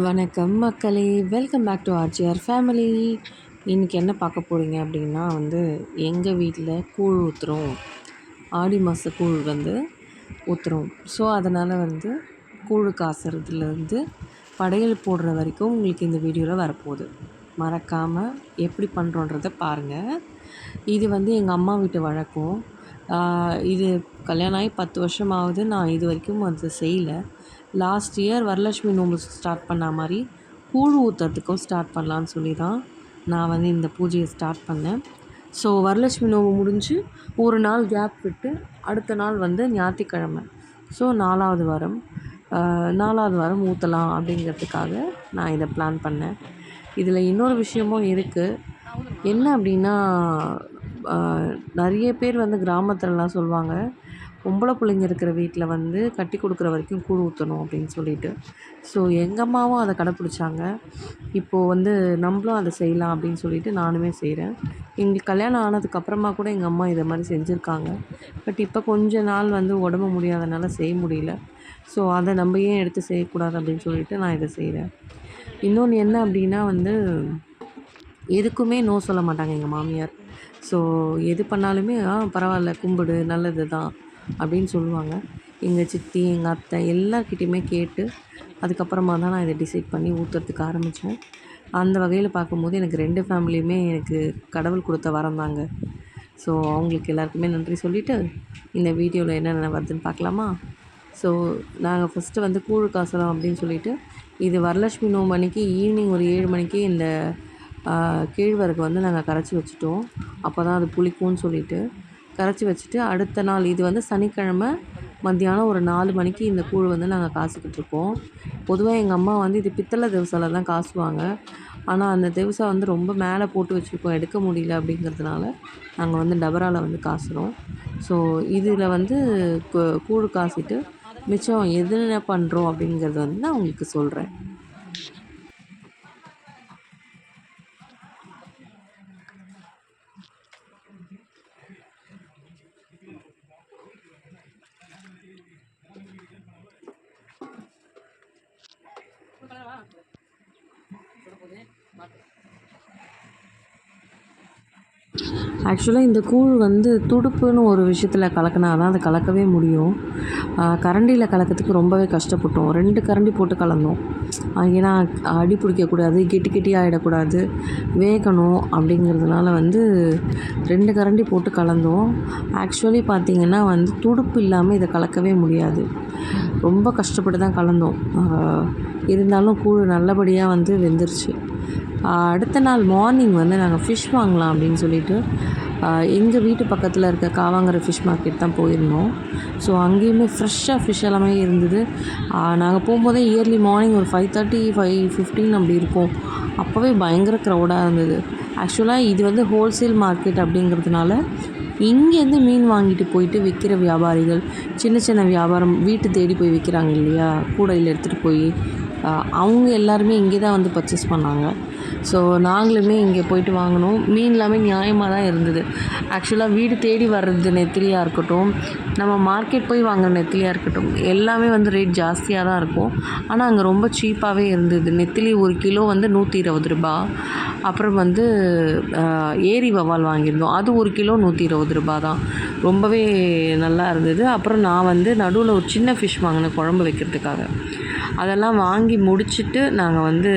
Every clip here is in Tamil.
வணக்கம் மக்களே. Welcome back to RGR family இன்றைக்கி என்ன பார்க்க போகிறீங்க அப்படின்னா வந்து எங்கள் வீட்டில் கூழ் ஊற்றுறோம் ஆடி மாத கூழ் வந்து ஊற்றுறோம் ஸோ அதனால் வந்து கூழ் காசுறதுலேருந்து படையல் போடுற வரைக்கும் உங்களுக்கு இந்த வீடியோவில் வரப்போகுது. மறக்காமல் எப்படி பண்ணுறோன்றதை பாருங்கள் இது வந்து எங்கள் அம்மா வீட்டு வழக்கம். இது கல்யாணம் ஆகி பத்து வருஷம் ஆகுது நான் இது வரைக்கும் அது செய்யலை. லாஸ்ட் இயர் வரலட்சுமி நோம்பு ஸ்டார்ட் பண்ண மாதிரி கூழ் ஊற்றுறதுக்கும் ஸ்டார்ட் பண்ணலான்னு சொல்லி தான் நான் வந்து இந்த பூஜையை ஸ்டார்ட் பண்ணேன். ஸோ வரலட்சுமி நோம்பு முடிஞ்சு ஒரு நாள் கேப் விட்டு அடுத்த நாள் வந்து ஞாயிற்றுக்கிழமை. ஸோ நாலாவது வாரம். நாலாவது வாரம் ஊற்றலாம் அப்படிங்கிறதுக்காக நான் இதை பிளான் பண்ணேன். இதில் இன்னொரு விஷயமும் இருக்குது என்ன அப்படின்னா நிறைய பேர் வந்து கிராமத்துலலாம் சொல்லுவாங்க பொம்பளை பிள்ளைங்க இருக்கிற வீட்டில் வந்து கட்டி கொடுக்குற வரைக்கும் கூழ் ஊற்றணும் அப்படின்னு சொல்லிட்டு. ஸோ எங்கள் அம்மாவும் அதை கடைப்பிடிச்சாங்க. இப்போது வந்து நம்மளும் அதை செய்யலாம் அப்படின்னு சொல்லிட்டு நானுமே செய்கிறேன் எங்களுக்கு கல்யாணம் ஆனதுக்கப்புறமா கூட எங்கள் அம்மா இதை மாதிரி செஞ்சுருக்காங்க. பட் இப்போ கொஞ்ச நாள் வந்து உடம்பு முடியாதனால செய்ய முடியல. ஸோ அதை நம்ம ஏன் எடுத்து செய்யக்கூடாது அப்படின்னு சொல்லிட்டு நான் இதை செய்கிறேன் இன்னொன்று என்ன அப்படின்னா வந்து எதுக்குமே நோ சொல்ல மாட்டாங்க எங்கள் மாமியார். ஸோ எது பண்ணாலுமே ஆ பரவாயில்ல கும்பிடு நல்லது தான் அப்படின்னு சொல்லுவாங்க. எங்கள் சித்தி எங்கள் அத்தை எல்லார்கிட்டேயுமே கேட்டு அதுக்கப்புறமா தான் நான் இதை டிசைட் பண்ணி ஊற்றுறதுக்கு ஆரம்பித்தேன் அந்த வகையில் பார்க்கும்போது எனக்கு ரெண்டு ஃபேமிலியுமே எனக்கு கடவுள் கொடுத்த வரந்தாங்க ஸோ அவங்களுக்கு எல்லாருக்குமே நன்றி சொல்லிவிட்டு இந்த வீடியோவில் என்னென்ன வருதுன்னு பார்க்கலாமா? ஸோ நாங்கள் ஃபஸ்ட்டு வந்து கூழ் காசுறோம் அப்படின்னு சொல்லிவிட்டு இது வரலட்சுமி நோம்பு அன்றைக்கி ஈவினிங் ஒரு ஏழு மணிக்கு இந்த கேழ்வரகு வந்து நாங்கள் கரைச்சி வச்சுட்டோம். அப்போ தான் அது புளிக்கும்னு சொல்லிவிட்டு கரைச்சி வச்சுட்டு அடுத்த நாள் இது வந்து சனிக்கிழமை மத்தியானம் ஒரு நாலு மணிக்கு இந்த கூழ் வந்து நாங்கள் காசிக்கிட்டுருக்கோம் பொதுவாக எங்கள் அம்மா வந்து இது பித்தளை தவசாவில் தான் காசுவாங்க ஆனால் அந்த தவசா வந்து ரொம்ப மேலே போட்டு வச்சுருக்கோம். எடுக்க முடியல அப்படிங்கிறதுனால நாங்கள் வந்து டபராவில் வந்து காசுகிறோம் ஸோ இதில் வந்து கூழ் காசிட்டு மிச்சம் எது பண்ணுறோம் அப்படிங்கிறது வந்து நான் உங்களுக்கு சொல்கிறேன் ஆக்சுவலாக இந்த கூழ் வந்து துடுப்புன்னு ஒரு விஷயத்தில் கலக்கினா தான் அதை கலக்கவே முடியும். கரண்டியில் கலக்கிறதுக்கு ரொம்பவே கஷ்டப்பட்டோம். ரெண்டு கரண்டி போட்டு கலந்தோம். ஏன்னா அடி பிடிக்கக்கூடாது கெட்டி கெட்டி ஆகிடக்கூடாது வேகணும் அப்படிங்கிறதுனால வந்து ரெண்டு கரண்டி போட்டு கலந்தோம். ஆக்சுவலி பார்த்திங்கன்னா வந்து துடுப்பு இல்லாமல் இதை கலக்கவே முடியாது. ரொம்ப கஷ்டப்பட்டு தான் கலந்தோம். இருந்தாலும் கூழ் நல்லபடியாக வந்து வெந்துருச்சு. அடுத்த நாள் மார்னிங் வந்து நாங்கள் ஃபிஷ் வாங்கலாம் அப்படின்னு சொல்லிட்டு எங்கள் வீட்டு பக்கத்தில் இருக்க காவாங்கரை ஃபிஷ் மார்க்கெட் தான் போயிருந்தோம். ஸோ அங்கேயுமே ஃப்ரெஷ்ஷாக ஃபிஷ் எல்லாமே இருந்தது. நாங்கள் போகும்போதே இயர்லி மார்னிங் ஒரு ஃபைவ் தேர்ட்டி ஃபைவ் ஃபிஃப்டீன் அப்படி இருக்கும் அப்போவே பயங்கர க்ரௌடாக இருந்தது. ஆக்சுவலாக இது வந்து ஹோல்சேல் மார்க்கெட் அப்படிங்கிறதுனால இங்கேருந்து மீன் வாங்கிட்டு போயிட்டு விற்கிற வியாபாரிகள் சின்ன சின்ன வியாபாரம் வீட்டு தேடி போய் விற்கிறாங்க இல்லையா? கூடையில் எடுத்துகிட்டு போய் அவங்க எல்லாருமே இங்கே தான் வந்து பர்ச்சேஸ் பண்ணாங்க. ஸோ நாங்களுமே இங்கே போயிட்டு வாங்கினோம். மீன் எல்லாமே நியாயமாக தான் இருந்தது. ஆக்சுவலாக வீடு தேடி வர்றது நெத்திலியாக இருக்கட்டும் நம்ம மார்க்கெட் போய் வாங்குற நெத்திலியாக இருக்கட்டும் எல்லாமே வந்து ரேட் ஜாஸ்தியாக தான் இருக்கும். ஆனால் அங்கே ரொம்ப சீப்பாகவே இருந்தது. நெத்திலி ஒரு கிலோ வந்து நூற்றி இருபது ரூபா. அப்புறம் வந்து ஏரி வவால் வாங்கியிருந்தோம். அது ஒரு கிலோ நூற்றி இருபது ரூபா தான். ரொம்பவே நல்லா இருந்தது. அப்புறம் நான் வந்து நடுவில் ஒரு சின்ன ஃபிஷ் வாங்கினேன் குழம்பு வைக்கிறதுக்காக. அதெல்லாம் வாங்கி முடிச்சுட்டு நாங்கள் வந்து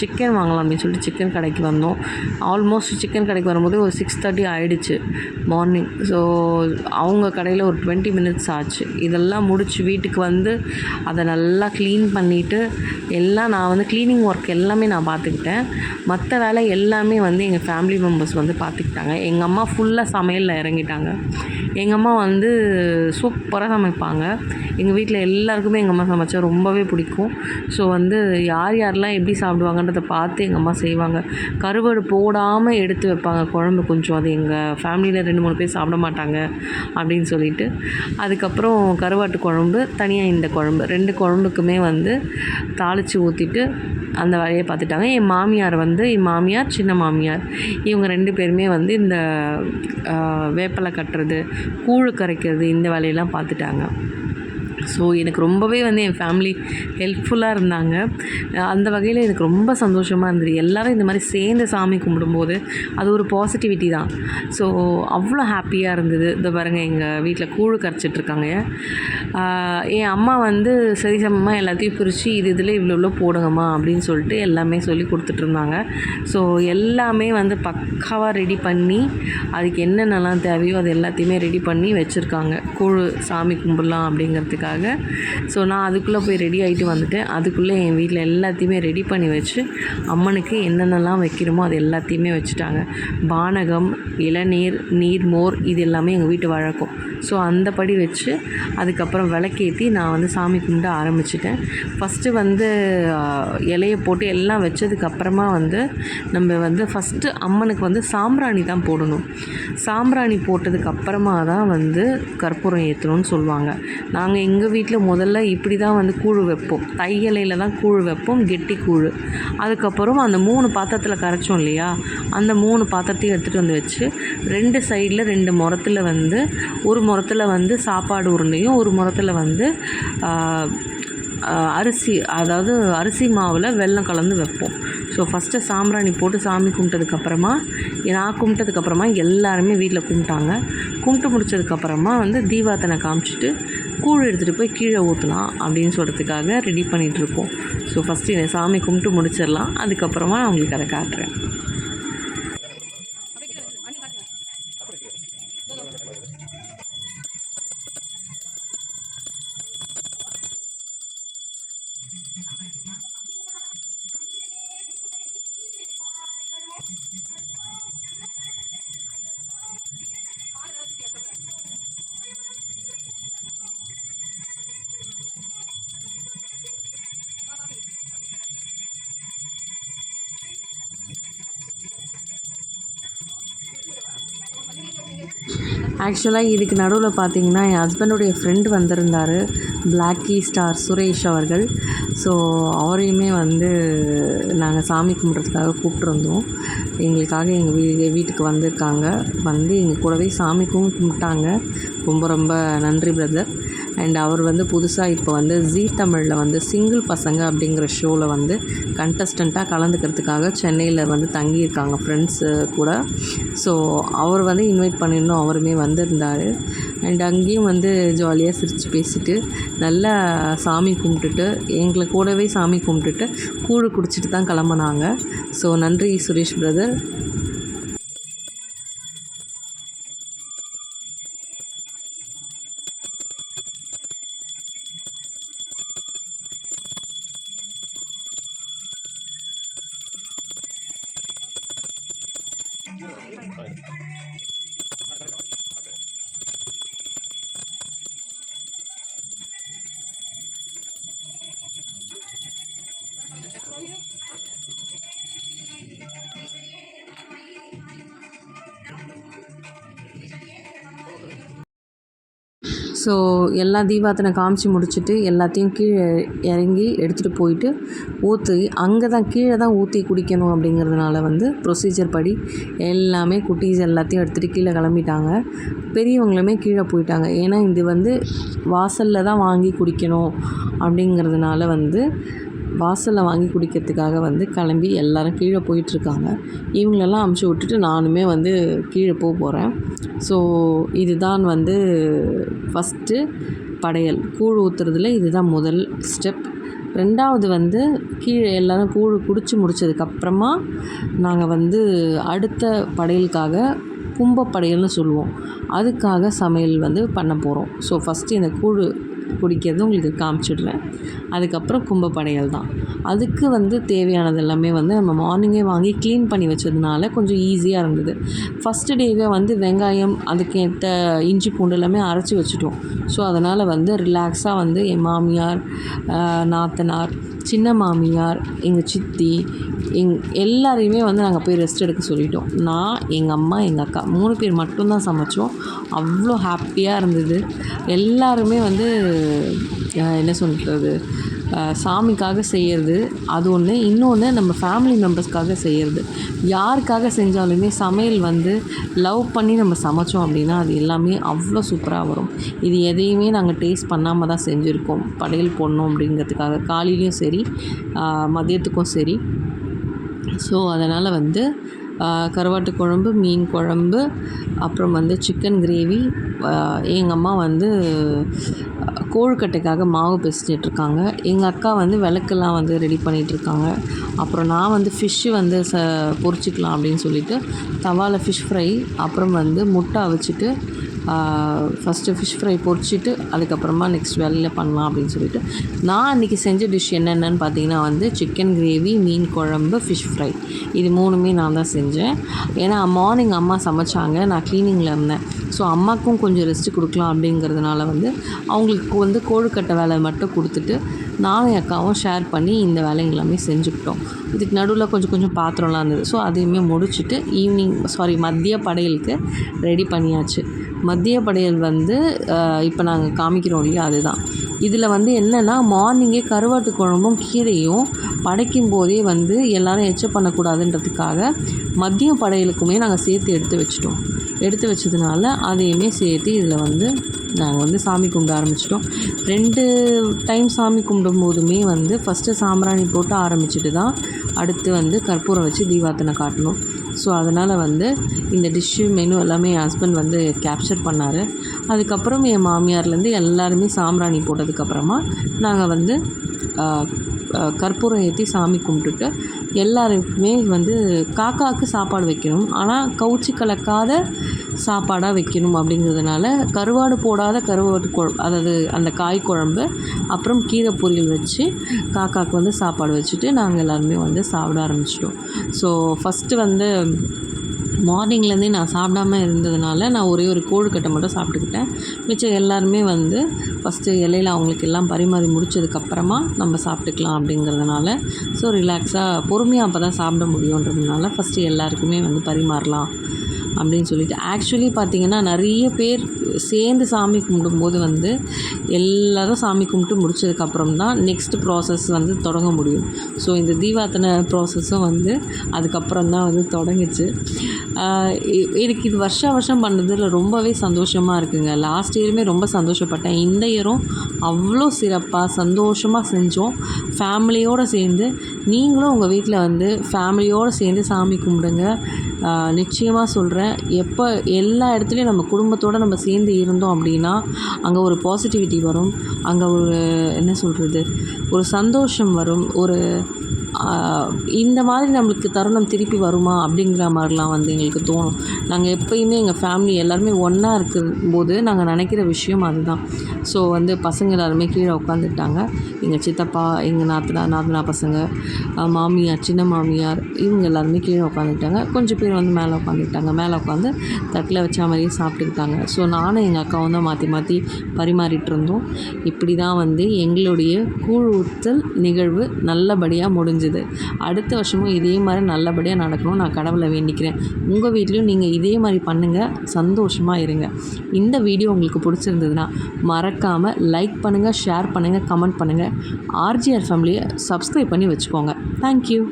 சிக்கன் வாங்கலாம் அப்படின்னு சொல்லிட்டு சிக்கன் கடைக்கு வந்தோம். ஆல்மோஸ்ட் சிக்கன் கடைக்கு வரும்போது ஒரு சிக்ஸ் தேர்ட்டி ஆகிடுச்சு மார்னிங் ஸோ அவங்க கடையில் ஒரு டுவெண்ட்டி மினிட்ஸ் ஆச்சு. இதெல்லாம் முடிச்சு வீட்டுக்கு வந்து அதை நல்லா க்ளீன் பண்ணிவிட்டு எல்லாம் நான் வந்து க்ளீனிங் ஒர்க் எல்லாமே நான் பார்த்துக்கிட்டேன். மற்ற வேலை எல்லாமே வந்து எங்கள் ஃபேமிலி மெம்பர்ஸ் வந்து பார்த்துக்கிட்டாங்க. எங்கள் அம்மா ஃபுல்லாக சமையலில் இறங்கிட்டாங்க. எங்கள் அம்மா வந்து சூப்பராக சமைப்பாங்க. எங்கள் வீட்டில் எல்லாருக்குமே எங்கள் அம்மா சமைச்சா ரொம்பவே பிடிக்கும். ஸோ வந்து யார் யாரெல்லாம் எப்படி சாப்பிடுவாங்கன்றத பார்த்து எங்கள் அம்மா செய்வாங்க. கருவாடு போடாமல் எடுத்து வைப்பாங்க. குழம்பு கொஞ்சம் அது எங்கள் ஃபேமிலியில் ரெண்டு மூணு பேர் சாப்பிட மாட்டாங்க அப்படின்னு சொல்லிட்டு. அதுக்கப்புறம் கருவாட்டு குழம்பு தனியாக இந்த குழம்பு. ரெண்டு குழம்புக்குமே வந்து தாளித்து ஊற்றிட்டு அந்த வேலையை பார்த்துட்டாங்க. என் மாமியார் வந்து என் மாமியார் சின்ன மாமியார். இவங்க ரெண்டு பேருமே வந்து இந்த வேப்பலை கட்டுறது கூழு கரைக்கிறது இந்த வேலையெல்லாம் பார்த்துட்டாங்க. ஸோ எனக்கு ரொம்பவே வந்து என் ஃபேமிலி ஹெல்ப்ஃபுல்லாக இருந்தாங்க. அந்த வகையில் எனக்கு ரொம்ப சந்தோஷமாக இருந்தது. எல்லோரும் இந்த மாதிரி சேர்ந்து சாமி கும்பிடும்போது அது ஒரு பாசிட்டிவிட்டி தான். ஸோ அவ்வளோ ஹாப்பியாக இருந்தது. இந்த பாருங்கள் எங்கள் வீட்டில் கூழ் கரைச்சிட்ருக்காங்க என் அம்மா வந்து சரி சமமாக எல்லாத்தையும் பிரித்து இது இதில் இவ்வளோ இவ்வளோ போடுங்கம்மா அப்படின்னு சொல்லிட்டு எல்லாமே சொல்லி கொடுத்துட்ருந்தாங்க ஸோ எல்லாமே வந்து பக்காவாக ரெடி பண்ணி அதுக்கு என்னென்னலாம் தேவையோ அது எல்லாத்தையுமே ரெடி பண்ணி வச்சுருக்காங்க. கூழ் சாமி கும்பிடலாம் அப்படிங்கிறதுக்காக. ஸோ நான் அதுக்குள்ளே போய் ரெடி ஆகிட்டு வந்துட்டேன். அதுக்குள்ளே என் வீட்டில் எல்லாத்தையுமே ரெடி பண்ணி வச்சு அம்மனுக்கு என்னென்னலாம் வைக்கிறோமோ அது எல்லாத்தையுமே வச்சுட்டாங்க. பானகம் இளநீர் நீர்மோர் இது எல்லாமே எங்கள் வீட்டு வழக்கம். ஸோ அந்தபடி வச்சு அதுக்கப்புறம் விளக்கேற்றி நான் வந்து சாமி கும்பிட ஆரம்பிச்சிட்டேன். ஃபஸ்ட்டு வந்து இலையை போட்டு எல்லாம் வச்சதுக்கப்புறமா வந்து நம்ம வந்து ஃபஸ்ட்டு அம்மனுக்கு வந்து சாம்பிராணி தான் போடணும். சாம்பிராணி போட்டதுக்கப்புறமா தான் வந்து கற்பூரம் ஏற்றணும்னு சொல்லுவாங்க. நாங்கள் எங்கள் வீட்டில் முதல்ல இப்படி தான் வந்து கூழ் வைப்போம். தையலையில் தான் கூழ் வைப்போம் கெட்டி கூழ். அதுக்கப்புறம் அந்த மூணு பாத்திரத்தில் கரைச்சோம் இல்லையா? அந்த மூணு பாத்திரத்தையும் எடுத்துகிட்டு வந்து வச்சு ரெண்டு சைடில் ரெண்டு முறத்தில் வந்து ஒரு முறத்தில் வந்து சாப்பாடு உருண்டையும் ஒரு முறத்தில் வந்து அரிசி அதாவது அரிசி மாவில் வெல்லம் கலந்து வைப்போம். ஸோ ஃபஸ்ட்டு சாம்பிராணி போட்டு சாமி கும்பிட்டதுக்கப்புறமா நான் கும்பிட்டதுக்கப்புறமா எல்லாருமே வீட்டில் கும்பிட்டாங்க. கும்பிட்டு முடிச்சதுக்கப்புறமா வந்து தீபாத்தனை காமிச்சிட்டு கூழ் எடுத்துகிட்டு போய் கீழே ஊற்றலாம் அப்படின்னு சொல்கிறதுக்காக ரெடி பண்ணிகிட்ருப்போம் ஸோ ஃபஸ்ட்டு இதை சாமி கும்பிட்டு முடிச்சிடலாம். அதுக்கப்புறமா நான் உங்களுக்கு அதை காட்டுறேன். ஆக்சுவலாக இதுக்கு நடுவில் பார்த்தீங்கன்னா என் ஹஸ்பண்டுடைய ஃப்ரெண்டு வந்திருந்தார். பிளாக்கி ஸ்டார் சுரேஷ் அவர்கள். ஸோ அவரையுமே வந்து நாங்கள் சாமி கும்பிட்றதுக்காக கூப்பிட்ருந்தோம் எங்களுக்காக எங்கள் வீ வீட்டுக்கு வந்திருக்காங்க. வந்து எங்கள் கூடவே சாமிக்கும் கும்பிட்டாங்க. ரொம்ப ரொம்ப நன்றி பிரதர் அண்ட் அவர் வந்து புதுசாக இப்போ வந்து ஜீ தமிழில் வந்து சிங்கிள் பசங்க அப்படிங்கிற ஷோவில் வந்து கண்டஸ்டண்ட்டாக கலந்துக்கிறதுக்காக சென்னையில் வந்து தங்கியிருக்காங்க ஃப்ரெண்ட்ஸு கூட. ஸோ அவர் வந்து இன்வைட் பண்ணியிருந்தோம். அவருமே வந்திருந்தார். அண்ட் அங்கேயும் வந்து ஜாலியாக சிரித்து பேசிட்டு நல்லா சாமி கும்பிட்டுட்டு எங்களை கூடவே சாமி கும்பிட்டுட்டு கூழ் குடிச்சிட்டு தான் கிளம்புனாங்க. ஸோ நன்றி சுரேஷ் பிரதர் 又来了一个人 ஸோ எல்லா தீபாத்தனை காமிச்சு முடிச்சுட்டு எல்லாத்தையும் கீழே இறங்கி எடுத்துகிட்டு போயிட்டு ஊற்றி அங்கே தான் கீழே தான் ஊற்றி குடிக்கணும் அப்படிங்கிறதுனால வந்து ப்ரொசீஜர் படி எல்லாமே குட்டீஸ் எல்லாத்தையும் எடுத்துகிட்டு கீழே கிளம்பிட்டாங்க. பெரியவங்களுமே கீழே போயிட்டாங்க. ஏன்னா இது வந்து வாசலில் தான் வாங்கி குடிக்கணும் அப்படிங்கிறதுனால வந்து வாசலில் வாங்கி குடிக்கிறதுக்காக வந்து கிளம்பி எல்லாரும் கீழே போயிட்டுருக்காங்க. இவங்களெல்லாம் அமுச்சு விட்டுட்டு நானுமே வந்து கீழே போக போகிறேன் ஸோ இதுதான் வந்து ஃபஸ்ட்டு படையல். கூழ் ஊற்றுறதுல இதுதான் முதல் ஸ்டெப் ரெண்டாவது வந்து கீழே எல்லோரும் கூழ் குடித்து முடிச்சதுக்கப்புறமா நாங்கள் வந்து அடுத்த படையலுக்காக கும்ப படையல்னு சொல்லுவோம். அதுக்காக சமையல் வந்து பண்ண போகிறோம் ஸோ ஃபஸ்ட்டு இந்த கூழ் பிடிக்கிறது உங்களுக்கு காமிச்சிடுறேன். அதுக்கப்புறம் கும்பப்படையல் தான். அதுக்கு வந்து தேவையானது எல்லாமே வந்து நம்ம மார்னிங்கே வாங்கி க்ளீன் பண்ணி வச்சதுனால கொஞ்சம் ஈஸியாக இருந்தது. ஃபஸ்ட்டு டேவே வந்து வெங்காயம் அதுக்கேற்ற இஞ்சி பூண்டு எல்லாமே அரைச்சி வச்சுட்டோம். ஸோ அதனால் வந்து ரிலாக்ஸாக வந்து என் மாமியார் நாத்தனார் சின்ன மாமியார் எங்கள் சித்தி எங் எல்லாரையுமே வந்து நாங்கள் போய் ரெஸ்ட் எடுக்க சொல்லிட்டோம். நான் எங்கள் அம்மா எங்கள் அக்கா மூணு பேர் மட்டும்தான் சமைச்சோம். அவ்வளோ ஹாப்பியாக இருந்தது. எல்லாருமே வந்து என்ன சொல்கிறது சாமிக்காக செய்கிறது அது ஒன்று இன்னொன்று நம்ம ஃபேமிலி மெம்பர்ஸ்க்காக செய்கிறது யாருக்காக செஞ்சாலுமே சமையல் வந்து லவ் பண்ணி நம்ம சமைச்சோம் அப்படின்னா அது எல்லாமே அவ்வளோ சூப்பராக வரும். இது எதையுமே நாங்கள் டேஸ்ட் பண்ணாமல் தான் செஞ்சுருக்கோம். படையல் போடணும் அப்படிங்கிறதுக்காக. காலையிலையும் சரி மதியத்துக்கும் சரி. ஸோ அதனால் வந்து கருவாட்டு குழம்பு மீன் குழம்பு அப்புறம் வந்து சிக்கன் கிரேவி எங்கள் அம்மா வந்து கோழுக்கட்டைக்காக மாவு பிசைஞ்சிட்ருக்காங்க. எங்கள் அக்கா வந்து விளக்கெல்லாம் வந்து ரெடி பண்ணிகிட்ருக்காங்க அப்புறம் நான் வந்து ஃபிஷ்ஷு வந்து ச பொரிச்சிக்கலாம் அப்படின்னு சொல்லிட்டு தவாவில் ஃபிஷ் ஃப்ரை அப்புறம் வந்து முட்டை அவிச்சிட்டு ஃபஸ்ட்டு ஃபிஷ் ஃப்ரை பொரிச்சிட்டு அதுக்கப்புறமா நெக்ஸ்ட் வேலையில் பண்ணலாம் அப்படின்னு சொல்லிட்டு. நான் அன்றைக்கி செஞ்ச டிஷ் என்னென்னு பார்த்தீங்கன்னா வந்து சிக்கன் கிரேவி மீன் குழம்பு ஃபிஷ் ஃப்ரை இது மூணுமே நான் தான் செஞ்சேன். ஏன்னா மார்னிங் அம்மா சமைச்சாங்க நான் க்ளீனிங்கில் இருந்தேன். ஸோ அம்மாக்கும் கொஞ்சம் ரெஸ்ட்டு கொடுக்கலாம் அப்படிங்கிறதுனால வந்து அவங்களுக்கு வந்து கோழுக்கட்டை வேலை மட்டும் கொடுத்துட்டு நானும் என் அக்காவும் ஷேர் பண்ணி இந்த வேலைங்க எல்லாமே செஞ்சுக்கிட்டோம். இதுக்கு நடுவில் கொஞ்சம் கொஞ்சம் பாத்திரம்லாம் இருந்தது. ஸோ அதையுமே முடிச்சுட்டு ஈவினிங் சாரி மதிய படையலுக்கு ரெடி பண்ணியாச்சு. மத்திய படையல் வந்து இப்போ நாங்கள் காமிக்கிறோம் இல்லையா அதுதான். இதில் வந்து என்னென்னா மார்னிங்கே கருவாட்டு குழம்பும் கீரையும் படைக்கும் போதே வந்து எல்லோரும் எச்ச பண்ணக்கூடாதுன்றதுக்காக மதிய படையலுக்குமே நாங்கள் சேர்த்து எடுத்து வச்சிட்டோம். எடுத்து வச்சதுனால அதையுமே சேர்த்து இதில் வந்து நாங்கள் வந்து சாமி கும்பிட ஆரம்பிச்சிட்டோம். ரெண்டு டைம் சாமி கும்பிடும் போதுமே வந்து ஃபஸ்ட்டு சாம்பிராணி போட்டு ஆரம்பிச்சுட்டு தான் அடுத்து வந்து கற்பூரம் வச்சு தீபாத்தனை காட்டணும். ஸோ அதனால் வந்து இந்த டிஷ்ஷு மெனு எல்லாமே என் ஹஸ்பண்ட் வந்து கேப்சர் பண்ணார். அதுக்கப்புறம் என் மாமியார்லேருந்து எல்லாருமே சாம்பிராணி போட்டதுக்கப்புறமா நாங்கள் வந்து கற்பூரம் ஏற்றி சாமி கும்பிட்டுட்டு எல்லாருக்குமே வந்து காக்காவுக்கு சாப்பாடு வைக்கணும். ஆனால் கவுச்சி கலக்காத சாப்பாடாக வைக்கணும் அப்படிங்கிறதுனால கருவாடு போடாத கருவாடு குழம்பு அதாவது அந்த காய் குழம்பு அப்புறம் கீரை பொரியல் வச்சு காக்காவுக்கு வந்து சாப்பாடு வச்சுட்டு நாங்கள் எல்லாருமே வந்து சாப்பிட ஆரம்பிச்சிட்டோம். ஸோ ஃபஸ்ட்டு வந்து மார்னிங்லேருந்தே நான் சாப்பிடாம இருந்ததுனால நான் ஒரே ஒரு கோழுக்கட்டை மட்டும் சாப்பிட்டுக்கிட்டேன். மிச்சம் எல்லாருமே வந்து ஃபஸ்ட்டு இலையில அவங்களுக்கு எல்லாம் பரிமாறி முடிச்சதுக்கப்புறமா நம்ம சாப்பிட்டுக்கலாம் அப்படிங்கிறதுனால ஸோ ரிலாக்ஸாக பொறுமையாக அப்போ தான் சாப்பிட முடியுன்றதுனால ஃபஸ்ட்டு எல்லாருக்குமே வந்து பரிமாறலாம். அப்படின்னு சொல்லிட்டு ஆக்சுவலி பார்த்திங்கன்னா நிறைய பேர் சேர்ந்து சாமி கும்பிடும்போது வந்து எல்லோரும் சாமி கும்பிட்டு முடிச்சதுக்கப்புறம் தான் நெக்ஸ்ட் ப்ராசஸ் வந்து தொடங்க முடியும். ஸோ இந்த தீபாத்தனை ப்ராசஸும் வந்து அதுக்கப்புறம் தான் வந்து தொடங்குச்சு. எனக்கு இது வருஷம் வருஷம் பண்ணதில் ரொம்பவே சந்தோஷமாக இருக்குங்க. லாஸ்ட் இயருமே ரொம்ப சந்தோஷப்பட்டேன். இந்த இயரும் அவ்வளோ சிறப்பாக சந்தோஷமாக செஞ்சோம். ஃபேமிலியோடு சேர்ந்து நீங்களும் உங்கள் வீட்டில் வந்து ஃபேமிலியோடு சேர்ந்து சாமி கும்பிடுங்க. நிச்சயமாக சொல்கிறேன் எப்போ எல்லா இடத்துலையும் நம்ம குடும்பத்தோடு நம்ம சேர்ந்து இருந்தோம் அப்படின்னா அங்கே ஒரு பாசிட்டிவிட்டி வரும். அங்கே ஒரு என்ன சொல்கிறது ஒரு சந்தோஷம் வரும். ஒரு இந்த மாதிரி நம்மளுக்கு தருணம் திருப்பி வருமா அப்படிங்கிற மாதிரிலாம் வந்து எங்களுக்கு தோணும். நாங்கள் எப்போயுமே எங்கள் ஃபேமிலி எல்லாருமே ஒன்றா இருக்கும்போது நாங்கள் நினைக்கிற விஷயம் அதுதான். ஸோ வந்து பசங்க எல்லாருமே கீழே உட்காந்துட்டாங்க எங்கள் சித்தப்பா எங்கள் நாத்தனா நாத்தனா பசங்க மாமியார் சின்ன மாமியார் இவங்க எல்லாருமே கீழே உட்காந்துட்டாங்க கொஞ்சம் பேர் வந்து மேலே உட்காந்துட்டாங்க மேலே உட்காந்து தட்டில் வச்ச மாதிரியே சாப்பிட்டுக்கிட்டாங்க. ஸோ நானும் எங்கள் அக்காவும் தான் மாற்றி மாற்றி பரிமாறிட்டு இருந்தோம். இப்படி தான் வந்து எங்களுடைய கூழ் ஊத்தல் நிகழ்வு நல்லபடியாக முடிஞ்சுது. முடிஞ்சுது அடுத்த வருஷமும் இதே மாதிரி நல்லபடியாக நடக்கணும் நான் கடவுளை வேண்டிக்கிறேன். உங்கள் வீட்லேயும் நீங்கள் இதே மாதிரி பண்ணுங்கள் சந்தோஷமாக இருங்க. இந்த வீடியோ உங்களுக்கு பிடிச்சிருந்ததுன்னா மறக்காமல் லைக் பண்ணுங்கள் ஷேர் பண்ணுங்கள் கமெண்ட் பண்ணுங்கள் ஆர்ஜிஆர் ஃபேமிலியை சப்ஸ்கிரைப் பண்ணி வச்சுக்கோங்க. தேங்க்யூ